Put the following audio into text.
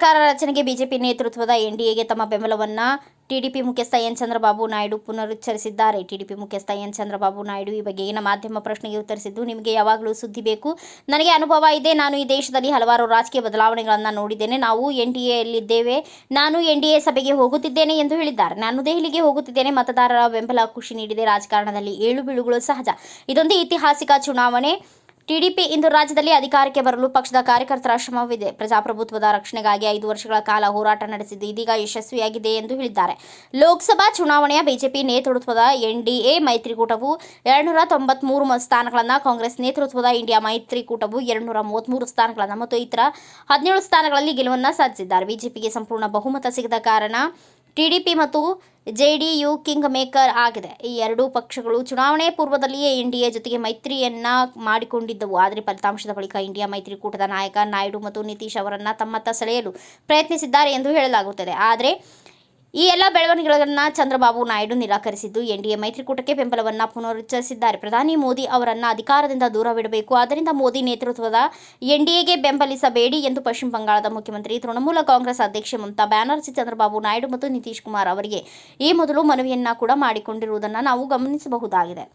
ಸರ್ಕಾರ ರಚನೆಗೆ ಬಿಜೆಪಿ ನೇತೃತ್ವದ ಎನ್ಡಿಎಗೆ ತಮ್ಮ ಬೆಂಬಲವನ್ನು ಟಿಡಿಪಿ ಮುಖ್ಯಸ್ಥ ಎನ್ ಚಂದ್ರಬಾಬು ನಾಯ್ಡು ಪುನರುಚ್ಚರಿಸಿದ್ದಾರೆ. ಟಿಡಿಪಿ ಮುಖ್ಯಸ್ಥ ಎನ್ ಚಂದ್ರಬಾಬು ನಾಯ್ಡು ಈ ಬಗೆಗಿನ ಮಾಧ್ಯಮ ಪ್ರಶ್ನೆಗೆ ಉತ್ತರಿಸಿದ್ದು, ನಿಮಗೆ ಯಾವಾಗಲೂ ಸುದ್ದಿ ಬೇಕು. ನನಗೆ ಅನುಭವ ಇದೆ, ನಾನು ಈ ದೇಶದಲ್ಲಿ ಹಲವಾರು ರಾಜಕೀಯ ಬದಲಾವಣೆಗಳನ್ನು ನೋಡಿದ್ದೇನೆ. ನಾವು ಎನ್ ಡಿ ಎಲ್ಲಿದ್ದೇವೆ ನಾನು ಎನ್ ಡಿ ಎ ಸಭೆಗೆ ಹೋಗುತ್ತಿದ್ದೇನೆ ಎಂದು ಹೇಳಿದ್ದಾರೆ. ನಾನು ದೆಹಲಿಗೆ ಹೋಗುತ್ತಿದ್ದೇನೆ. ಮತದಾರರ ಬೆಂಬಲ ಖುಷಿ ನೀಡಿದೆ. ರಾಜಕಾರಣದಲ್ಲಿ ಏಳು ಬೀಳುಗಳು ಸಹಜ. ಇದೊಂದು ಐತಿಹಾಸಿಕ ಚುನಾವಣೆ. ಟಿಡಿಪಿ ಇಂದು ರಾಜ್ಯದಲ್ಲಿ ಅಧಿಕಾರಕ್ಕೆ ಬರಲು ಪಕ್ಷದ ಕಾರ್ಯಕರ್ತರ ಶ್ರಮವಿದೆ. ಪ್ರಜಾಪ್ರಭುತ್ವದ ರಕ್ಷಣೆಗಾಗಿ ಐದು ವರ್ಷಗಳ ಕಾಲ ಹೋರಾಟ ನಡೆಸಿದ್ದು ಇದೀಗ ಯಶಸ್ವಿಯಾಗಿದೆ ಎಂದು ಹೇಳಿದ್ದಾರೆ. ಲೋಕಸಭಾ ಚುನಾವಣೆಯ ಬಿಜೆಪಿ ನೇತೃತ್ವದ ಎನ್ಡಿಎ ಮೈತ್ರಿಕೂಟವು ಎರಡುನೂರ ತೊಂಬತ್ಮೂರು ಸ್ಥಾನಗಳನ್ನು, ಕಾಂಗ್ರೆಸ್ ನೇತೃತ್ವದ ಇಂಡಿಯಾ ಮೈತ್ರಿಕೂಟವು ಎರಡುನೂರ ಮೂವತ್ತ್ಮೂರು ಸ್ಥಾನಗಳನ್ನು ಮತ್ತು ಇತರ ಹದಿನೇಳು ಸ್ಥಾನಗಳಲ್ಲಿ ಗೆಲುವನ್ನು ಸಾಧಿಸಿದ್ದಾರೆ. ಬಿಜೆಪಿಗೆ ಸಂಪೂರ್ಣ ಬಹುಮತ ಸಿಗದ ಕಾರಣ ಟಿಡಿಪಿ ಮತ್ತು ಜೆಡಿಯು ಕಿಂಗ್ ಮೇಕರ್ ಆಗಿದೆ. ಈ ಎರಡೂ ಪಕ್ಷಗಳು ಚುನಾವಣೆ ಪೂರ್ವದಲ್ಲಿಯೇ ಎನ್ಡಿಎ ಜೊತೆಗೆ ಮೈತ್ರಿಯನ್ನ ಮಾಡಿಕೊಂಡಿದ್ದವು. ಆದರೆ ಫಲಿತಾಂಶದ ಬಳಿಕ ಇಂಡಿಯಾ ಮೈತ್ರಿಕೂಟದ ನಾಯಕ ನಾಯ್ಡು ಮತ್ತು ನಿತೀಶ್ ಅವರನ್ನ ತಮ್ಮತ್ತ ಸೆಳೆಯಲು ಪ್ರಯತ್ನಿಸಿದ್ದಾರೆ ಎಂದು ಹೇಳಲಾಗುತ್ತದೆ. ಆದರೆ ಈ ಎಲ್ಲ ಬೆಳವಣಿಗೆಗಳನ್ನು ಚಂದ್ರಬಾಬು ನಾಯ್ಡು ನಿರಾಕರಿಸಿದ್ದು. ಎನ್ಡಿಎ ಮೈತ್ರಿಕೂಟಕ್ಕೆ ಬೆಂಬಲವನ್ನು ಪುನರುಚ್ಚರಿಸಿದ್ದಾರೆ. ಪ್ರಧಾನಿ ಮೋದಿ ಅವರನ್ನು ಅಧಿಕಾರದಿಂದ ದೂರವಿಡಬೇಕು ಆದ್ದರಿಂದ ಮೋದಿ ನೇತೃತ್ವದ ಎನ್ಡಿಎಗೆ ಬೆಂಬಲಿಸಬೇಡಿ ಎಂದು ಪಶ್ಚಿಮ ಬಂಗಾಳದ ಮುಖ್ಯಮಂತ್ರಿ, ತೃಣಮೂಲ ಕಾಂಗ್ರೆಸ್ ಅಧ್ಯಕ್ಷೆ ಮಮತಾ ಬ್ಯಾನರ್ಜಿ, ಚಂದ್ರಬಾಬು ನಾಯ್ಡು ಮತ್ತು ನಿತೀಶ್ ಕುಮಾರ್ ಅವರಿಗೆ ಈ ಮೊದಲು ಮನವಿಯನ್ನ ಕೂಡ ಮಾಡಿಕೊಂಡಿರುವುದನ್ನು ನಾವು ಗಮನಿಸಬಹುದಾಗಿದೆ.